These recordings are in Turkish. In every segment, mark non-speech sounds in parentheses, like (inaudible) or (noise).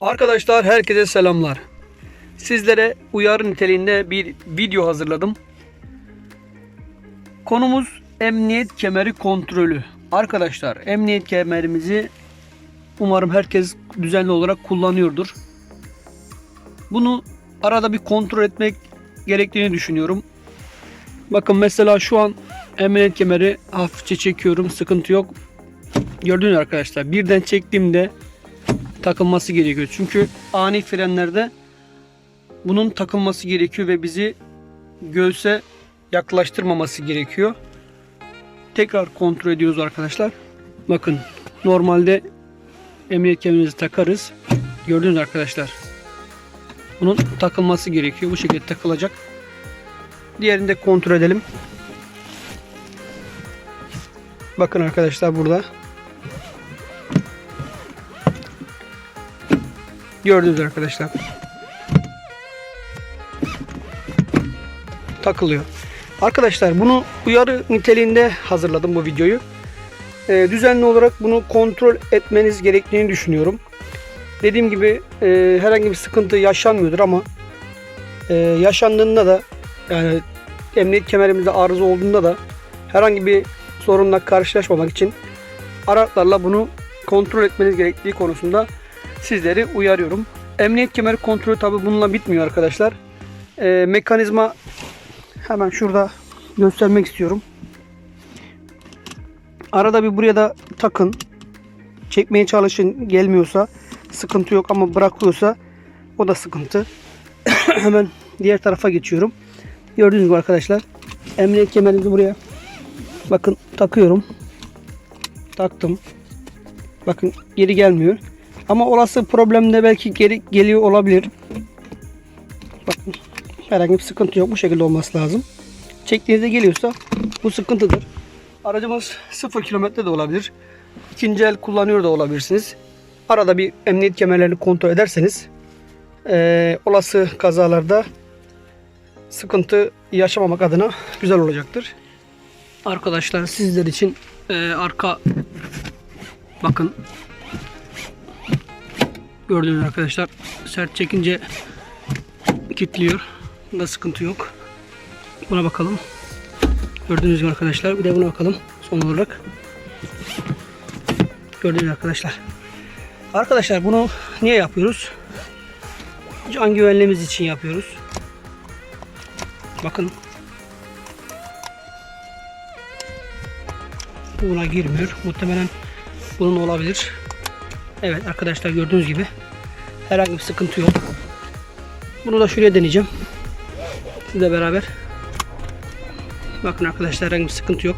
Arkadaşlar herkese selamlar. Sizlere uyarı niteliğinde bir video hazırladım. Konumuz emniyet kemeri kontrolü. Arkadaşlar emniyet kemerimizi umarım herkes düzenli olarak kullanıyordur. Bunu arada bir kontrol etmek gerektiğini düşünüyorum. Bakın mesela şu an emniyet kemeri hafifçe çekiyorum. Sıkıntı yok. Gördünüz arkadaşlar. Birden çektiğimde takılması gerekiyor. Çünkü ani frenlerde bunun takılması gerekiyor ve bizi göğse yaklaştırmaması gerekiyor. Tekrar kontrol ediyoruz arkadaşlar. Bakın normalde emniyet kemerimizi takarız. Gördünüz arkadaşlar. Bunun takılması gerekiyor. Bu şekilde takılacak. Diğerini de kontrol edelim. Bakın arkadaşlar burada. Gördünüz arkadaşlar. Takılıyor. Arkadaşlar bunu uyarı niteliğinde hazırladım bu videoyu. Ee, düzenli olarak bunu kontrol etmeniz gerektiğini düşünüyorum. Dediğim gibi e, herhangi bir sıkıntı yaşanmıyordur ama e, yaşandığında da yani emniyet kemerimizde arıza olduğunda da herhangi bir sorunla karşılaşmamak için araçlarla bunu kontrol etmeniz gerektiği konusunda sizleri uyarıyorum. Emniyet kemeri kontrolü tabi bununla bitmiyor arkadaşlar. Ee, mekanizma hemen şurada göstermek istiyorum. Arada bir buraya da takın. Çekmeye çalışın gelmiyorsa sıkıntı yok ama bırakıyorsa o da sıkıntı. (coughs) hemen diğer tarafa geçiyorum. Gördüğünüz gibi arkadaşlar emniyet kemerimizi buraya bakın takıyorum. Taktım. Bakın geri gelmiyor. Ama olası problemde belki geri geliyor olabilir. Bakın herhangi bir sıkıntı yok. Bu şekilde olması lazım. Çektiğinizde geliyorsa bu sıkıntıdır. Aracımız 0 kilometre de olabilir. İkinci el kullanıyor da olabilirsiniz. Arada bir emniyet kemerlerini kontrol ederseniz eee, olası kazalarda sıkıntı yaşamamak adına güzel olacaktır. Arkadaşlar sizler için eee, arka bakın Gördüğünüz arkadaşlar sert çekince kilitliyor. Bunda sıkıntı yok. Buna bakalım. Gördüğünüz gibi arkadaşlar bir de buna bakalım son olarak. Gördüğünüz arkadaşlar. Arkadaşlar bunu niye yapıyoruz? Can güvenliğimiz için yapıyoruz. Bakın. Buna girmiyor. Muhtemelen bunun olabilir. Evet arkadaşlar gördüğünüz gibi herhangi bir sıkıntı yok. Bunu da şuraya deneyeceğim. Sizle beraber. Bakın arkadaşlar herhangi bir sıkıntı yok.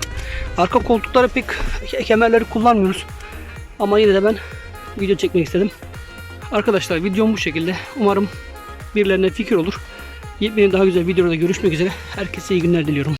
Arka koltukları pek kemerleri kullanmıyoruz. Ama yine de ben video çekmek istedim. Arkadaşlar videom bu şekilde. Umarım birilerine fikir olur. Yepyeni daha güzel videoda görüşmek üzere. Herkese iyi günler diliyorum.